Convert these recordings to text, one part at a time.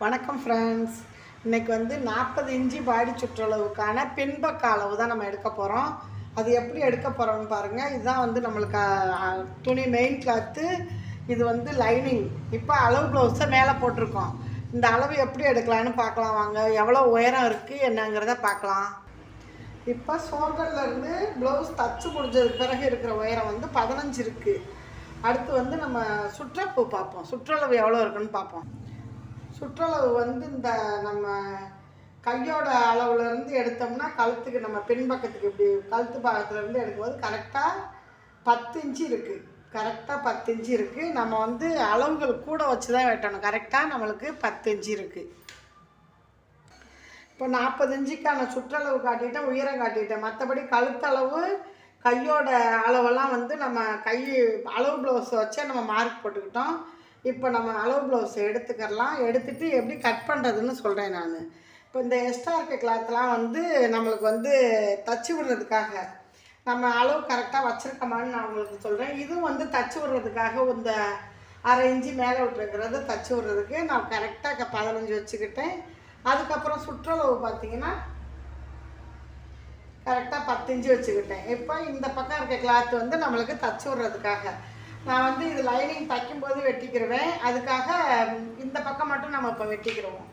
வணக்கம் ஃப்ரெண்ட்ஸ் இன்றைக்கி வந்து நாற்பது இன்ச்சு பாடி சுற்றளவுக்கான பின்பக்க அளவு தான் நம்ம எடுக்க போகிறோம் அது எப்படி எடுக்க போகிறோம்னு பாருங்கள் இதுதான் வந்து நம்மளுக்கு துணி மெயின் கிளாத்து இது வந்து லைனிங் இப்போ அளவு ப்ளவுஸை மேலே போட்டிருக்கோம். இந்த அளவு எப்படி எடுக்கலான்னு பார்க்கலாம் வாங்க. எவ்வளோ உயரம் இருக்குது என்னங்கிறத பார்க்கலாம். இப்போ சோல்டர்லேருந்து ப்ளவுஸ் தச்சு முடிஞ்சதுக்கு பிறகு இருக்கிற உயரம் வந்து பதினஞ்சு இருக்குது அடுத்து வந்து நம்ம சுற்றப்பு பார்ப்போம். சுற்றளவு எவ்வளோ இருக்குன்னு பார்ப்போம். சுற்றளவு வந்து இந்த நம்ம கையோட அளவுலேருந்து எடுத்தோம்னா கழுத்துக்கு நம்ம பின்பக்கத்துக்கு இப்படி கழுத்து பாகத்துலேருந்து எடுக்கும்போது கரெக்டாக பத்து இன்ச்சு இருக்குது கரெக்டாக பத்து இன்ச்சு இருக்குது நம்ம வந்து அளவுகள் கூட வச்சு தான் வெட்டணும் கரெக்டாக நம்மளுக்கு பத்து இன்ச்சு இருக்குது இப்போ நாற்பது இன்ச்சுக்கான சுற்றளவு காட்டிட்டேன் உயரம் காட்டிட்டேன். மற்றபடி கழுத்தளவு கையோட அளவெல்லாம் வந்து நம்ம கை அளவு ப்ளவுஸ் வச்சே நம்ம மார்க் போட்டுக்கிட்டோம். இப்போ நம்ம அளவு ப்ளவுஸ் எடுத்துக்கிறலாம். எடுத்துகிட்டு எப்படி கட் பண்ணுறதுன்னு சொல்கிறேன் நான். இப்போ இந்த எக்ஸ்ட்ரா இருக்க கிளாத்லாம் வந்து நம்மளுக்கு வந்து தச்சு விடுறதுக்காக நம்ம அளவு கரெக்டாக வச்சுருக்கோமான்னு நான் உங்களுக்கு சொல்கிறேன் இதுவும் வந்து தச்சு விடுறதுக்காக இந்த அரை இஞ்சி மேலே விட்டுருக்கிறத தச்சு விடுறதுக்கு நான் கரெக்டாக பதினஞ்சு வச்சுக்கிட்டேன். அதுக்கப்புறம் சுற்றளவு பார்த்தீங்கன்னா கரெக்டாக பத்து இன்ச்சு வச்சுக்கிட்டேன். இப்போ இந்த பக்கம் இருக்க கிளாத் வந்து நம்மளுக்கு தச்சு விடுறதுக்காக. நான் வந்து இது லைனிங் தைக்கும்போது வெட்டிக்கிருவேன். அதுக்காக இந்த பக்கம் மட்டும் நம்ம இப்போ வெட்டிக்கிருவோம்.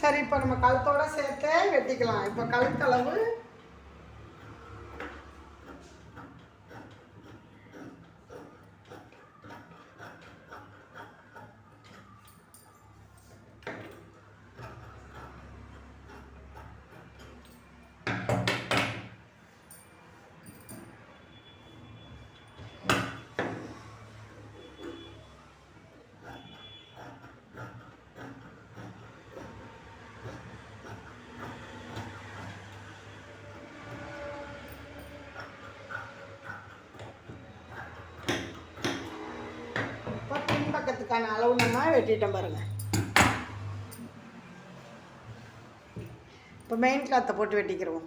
சரி இப்போ நம்ம கழுத்தோடு சேர்த்தே வெட்டிக்கலாம். இப்போ கழுத்தளவு இப்போ அதுக்கான அளவு நம்ம வெட்டிட்டோம் பாருங்கள் இப்போ மெயின் கிளாத்தை போட்டு வெட்டிக்கிறோம்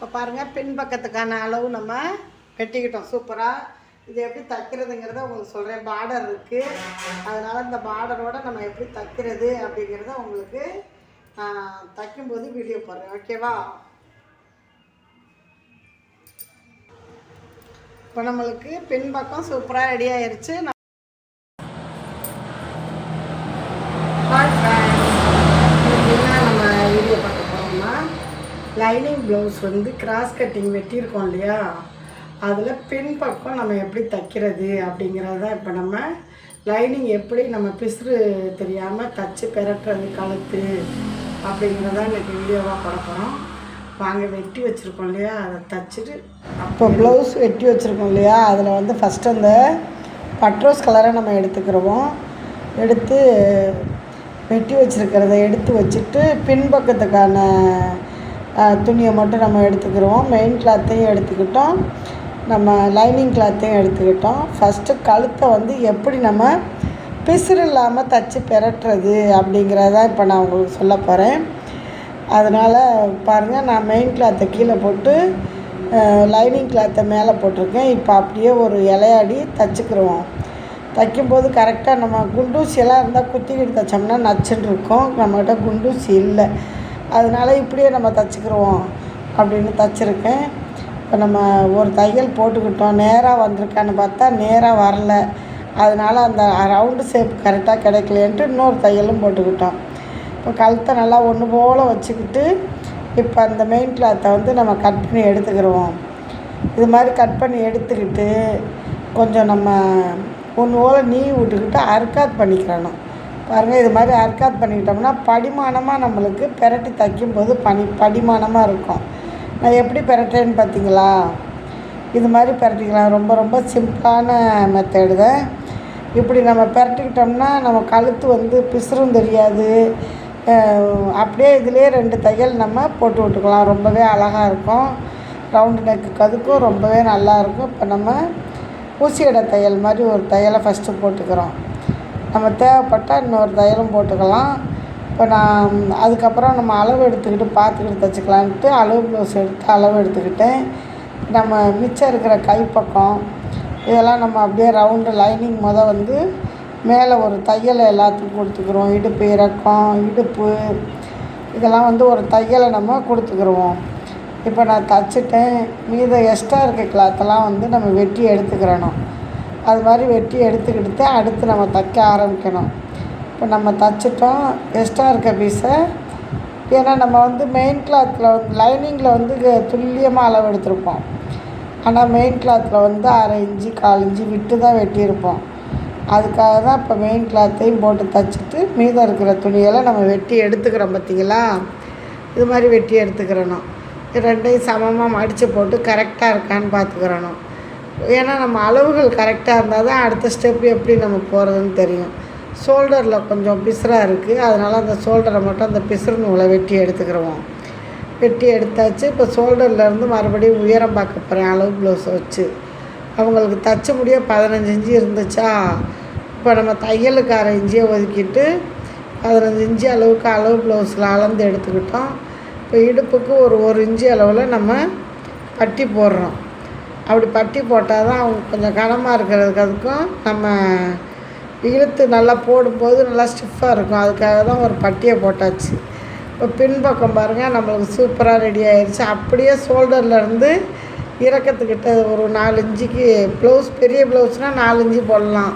இப்போ பாருங்கள் பின்பக்கத்துக்கான அளவு நம்ம வெட்டிக்கிட்டோம் சூப்பராக இது எப்படி தைக்கிறதுங்கிறத உங்களுக்கு சொல்கிறேன் பார்டர் இருக்குது அதனால் இந்த பார்டரோட நம்ம எப்படி தைக்கிறது அப்படிங்கிறத உங்களுக்கு தைக்கும்போது வீடியோ போடுறேன். ஓகேவா இப்போ நம்மளுக்கு பின்பக்கம் சூப்பராக ரெடி ஆயிருச்சு நம்ம ஹாய் ஃப்ரெண்ட்ஸ் நம்ம வீடியோ பார்க்க போகிறோம்னா லைனிங் ப்ளவுஸ் வந்து கிராஸ் கட்டிங் வெட்டியிருக்கோம் இல்லையா? அதில் பின்பக்கம் நம்ம எப்படி தைக்கிறது அப்படிங்கிறது தான் இப்போ நம்ம லைனிங் எப்படி நம்ம பிசுறு தெரியாமல் தச்சு பெரட்டுறது கழுத்து அப்படிங்கிறதான் இன்றைக்கி வீடியோவாக போட வாங்க வெட்டி வச்சுருக்கோம் இல்லையா? அதை தச்சுட்டு அப்போ ப்ளவுஸ் வெட்டி வச்சுருக்கோம் இல்லையா? அதில் வந்து ஃபஸ்ட்டு அந்த பட்ரோஸ் கலரை நம்ம எடுத்துக்கிறோம் எடுத்து வெட்டி வச்சுருக்கிறத எடுத்து வச்சுட்டு பின்பக்கத்துக்கான துணியை மட்டும் நம்ம எடுத்துக்கிறோம் மெயின் கிளாத்தையும் எடுத்துக்கிட்டோம். நம்ம லைனிங் கிளாத்தையும் எடுத்துக்கிட்டோம். ஃபஸ்ட்டு கழுத்தை வந்து எப்படி நம்ம பிசுறு இல்லாமல் தச்சு பெரட்டுறது அப்படிங்கிறத இப்போ நான் உங்களுக்கு சொல்ல போகிறேன் அதனால் பாருங்கள் நான் மெயின் கிளாத்தை கீழே போட்டு லைனிங் கிளாத்தை மேலே போட்டிருக்கேன். இப்போ அப்படியே ஒரு இலையாடி தச்சுக்கிறோம் தைக்கும்போது கரெக்டாக நம்ம குண்டூசியெல்லாம் இருந்தால் குத்திக்கிட்டு தைச்சோம்னா நச்சுன்னு இருக்கும். நம்மகிட்ட குண்டூசி இல்லை. அதனால இப்படியே நம்ம தச்சுக்கிருவோம் அப்படின்னு தச்சுருக்கேன். இப்போ நம்ம ஒரு தையல் போட்டுக்கிட்டோம். நேராக வந்திருக்கான்னு பார்த்தா நேராக வரல. அதனால அந்த ரவுண்டு ஷேப் கரெக்டாக கிடைக்கலன்ட்டு இன்னொரு தையலும் போட்டுக்கிட்டோம். இப்போ கழுத்தை நல்லா ஒன்று போல் வச்சுக்கிட்டு இப்போ அந்த மெயின் கிளாத்தை வந்து நம்ம கட் பண்ணி எடுத்துக்கிடுவோம் இது மாதிரி கட் பண்ணி எடுத்துக்கிட்டு கொஞ்சம் நம்ம ஒன்று போல் நீ விட்டுக்கிட்டு அர்க்காத் பண்ணிக்கிறணும். பாருங்கள் இது மாதிரி அர்க்காத் பண்ணிக்கிட்டோம்னா படிமானமாக நம்மளுக்கு பெரட்டி தைக்கும்போது பனி படிமானமாக இருக்கும். நான் எப்படி பெரட்டேன்னு பார்த்தீங்களா? இது மாதிரி பெரட்டிக்கலாம். ரொம்ப ரொம்ப சிம்பிளான மெத்தடு தான் இப்படி நம்ம பெரட்டிக்கிட்டோம்னா நம்ம கழுத்து வந்து பிசுறும் தெரியாது. அப்படியே இதுலேயே ரெண்டு தையல் நம்ம போட்டு விட்டுக்கலாம். ரொம்பவே அழகாக இருக்கும். ரவுண்டு நெக்கு அதுக்கும் ரொம்பவே நல்லா இருக்கும். இப்போ நம்ம ஊசியடை தையல் மாதிரி ஒரு தையலை ஃபஸ்ட்டு போட்டுக்கிறோம். நம்ம தேவைப்பட்டால் இன்னொரு தையலும் போட்டுக்கலாம். இப்போ நான் அதுக்கப்புறம் நம்ம அளவு எடுத்துக்கிட்டு பார்த்துக்கிட்டு தைச்சிக்கலான்ட்டு அளவு ப்ளவுஸ் எடுத்து அளவு எடுத்துக்கிட்டேன். நம்ம மிச்சம் இருக்கிற கைப்பக்கம் இதெல்லாம் நம்ம அப்படியே ரவுண்டு லைனிங் முத வந்து மேலே ஒரு தையலை எல்லாத்துக்கும் கொடுத்துக்குறோம். இடுப்பு இறக்கம் இடுப்பு. இதெல்லாம் வந்து ஒரு தையலை நம்ம கொடுத்துக்குருவோம். இப்போ நான் தச்சுட்டேன். மீத எக்ஸ்ட்ரா இருக்க கிளாத்தெல்லாம் வந்து நம்ம வெட்டி எடுத்துக்கிறணும். அது மாதிரி வெட்டி எடுத்துக்கிட்டு அடுத்து நம்ம தைக்க ஆரம்பிக்கணும். இப்போ நம்ம தைச்சிட்டோம் எக்ஸ்ட்ரா இருக்க பீஸை ஏன்னா நம்ம வந்து மெயின் கிளாத்தில் வந்து லைனிங்கில் வந்து துல்லியமாக அளவு எடுத்திருப்போம். ஆனால் மெயின் கிளாத்தில் வந்து அரை இஞ்சி கால் இஞ்சி விட்டு தான் வெட்டியிருப்போம். அதுக்காக தான் இப்போ மெயின் கிளாத்தையும் போட்டு தைச்சிட்டு மீதம் இருக்கிற துணியெல்லாம் நம்ம வெட்டி எடுத்துக்கிறோம் பார்த்தீங்களா? இது மாதிரி வெட்டி எடுத்துக்கிறணும். இது ரெண்டையும் சமமாக மடித்து போட்டு கரெக்டாக இருக்கான்னு பார்த்துக்கிறணும். ஏன்னா நம்ம அளவுகள் கரெக்டாக இருந்தால் தான் அடுத்த ஸ்டெப் எப்படி நம்ம போகிறதுன்னு தெரியும். ஷோல்டரில் கொஞ்சம் பிசுராக இருக்குது அதனால் அந்த ஷோல்டரை மட்டும் அந்த பிசுறு நூலை வெட்டி எடுத்துக்கிறோம் வெட்டி எடுத்தாச்சு. இப்போ ஷோல்டர்லேருந்து மறுபடியும் உயரம் பார்க்க போகிறேன் அளவு ப்ளவுஸை வச்சு. அவங்களுக்கு தச்ச முடிய பதினஞ்சு இஞ்சி இருந்துச்சா? இப்போ நம்ம தையலுக்கு அரை இஞ்சியை ஒதுக்கிட்டு பதினஞ்சு இஞ்சி அளவுக்கு அளவு ப்ளவுஸில் அளந்து எடுத்துக்கிட்டோம். இப்போ இடுப்புக்கு ஒரு ஒரு இஞ்சி அளவில் நம்ம பட்டி போடுறோம். அப்படி பட்டி போட்டால் தான் அவங்க கொஞ்சம் கனமாக இருக்கிறதுக்கு அதுக்கும் நம்ம இழுத்து நல்லா போடும்போது நல்லா ஸ்டிஃபாக இருக்கும். அதுக்காக தான் ஒரு பட்டியை போட்டாச்சு. இப்போ பின்பக்கம் பாருங்கள் நம்மளுக்கு சூப்பராக ரெடி ஆயிடுச்சு அப்படியே ஷோல்டர்லேருந்து இறக்கத்துக்கிட்ட ஒரு நாலு ப்ளவுஸ் பெரிய ப்ளவுஸ்னால் நாலஞ்சு போடலாம்.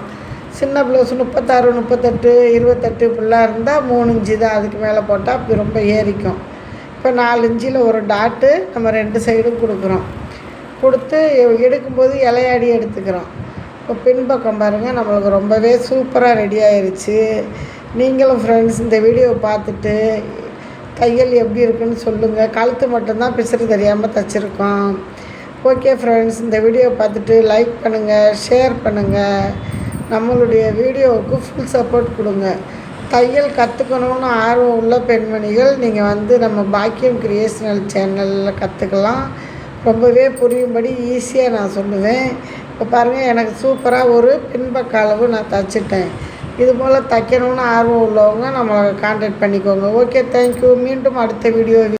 சின்ன ப்ளவுஸ் முப்பத்தாறு முப்பத்தெட்டு இருபத்தெட்டு இப்படிலாம் இருந்தால் மூணு இன்ச்சு தான் அதுக்கு மேலே போட்டால் அப்படி ரொம்ப ஏறிக்கும். இப்போ நாலு ஒரு டாட்டு நம்ம ரெண்டு சைடும் கொடுக்குறோம். கொடுத்து எடுக்கும்போது இலையாடி எடுத்துக்கிறோம். இப்போ பின்பக்கம் பாருங்கள் நம்மளுக்கு ரொம்பவே சூப்பராக ரெடி ஆயிடுச்சு நீங்களும் ஃப்ரெண்ட்ஸ் இந்த வீடியோவை பார்த்துட்டு தையல் எப்படி இருக்குன்னு சொல்லுங்கள் கழுத்து மட்டும்தான் பிசுறு தெரியாமல் தைச்சிருக்கோம். ஓகே ஃப்ரெண்ட்ஸ் இந்த வீடியோ பார்த்துட்டு லைக் பண்ணுங்கள் ஷேர் பண்ணுங்கள் நம்மளுடைய வீடியோவுக்கு ஃபுல் சப்போர்ட் கொடுங்க. தையல் கற்றுக்கணுன்னு ஆர்வம் உள்ள பெண்மணிகள் நீங்கள் வந்து நம்ம பாக்கியம் கிரியேஷனல் சேனலில் கற்றுக்கலாம் ரொம்பவே புரியும்படி ஈஸியாக நான் சொல்லுவேன். இப்போ பாருங்கள் எனக்கு சூப்பராக ஒரு பின்பக்க அளவு நான் தைச்சிட்டேன். இது போல் தைக்கணும்னு ஆர்வம் உள்ளவங்க நம்மளை காண்டாக்ட் பண்ணிக்கோங்க. ஓகே தேங்க்யூ மீண்டும் அடுத்த வீடியோ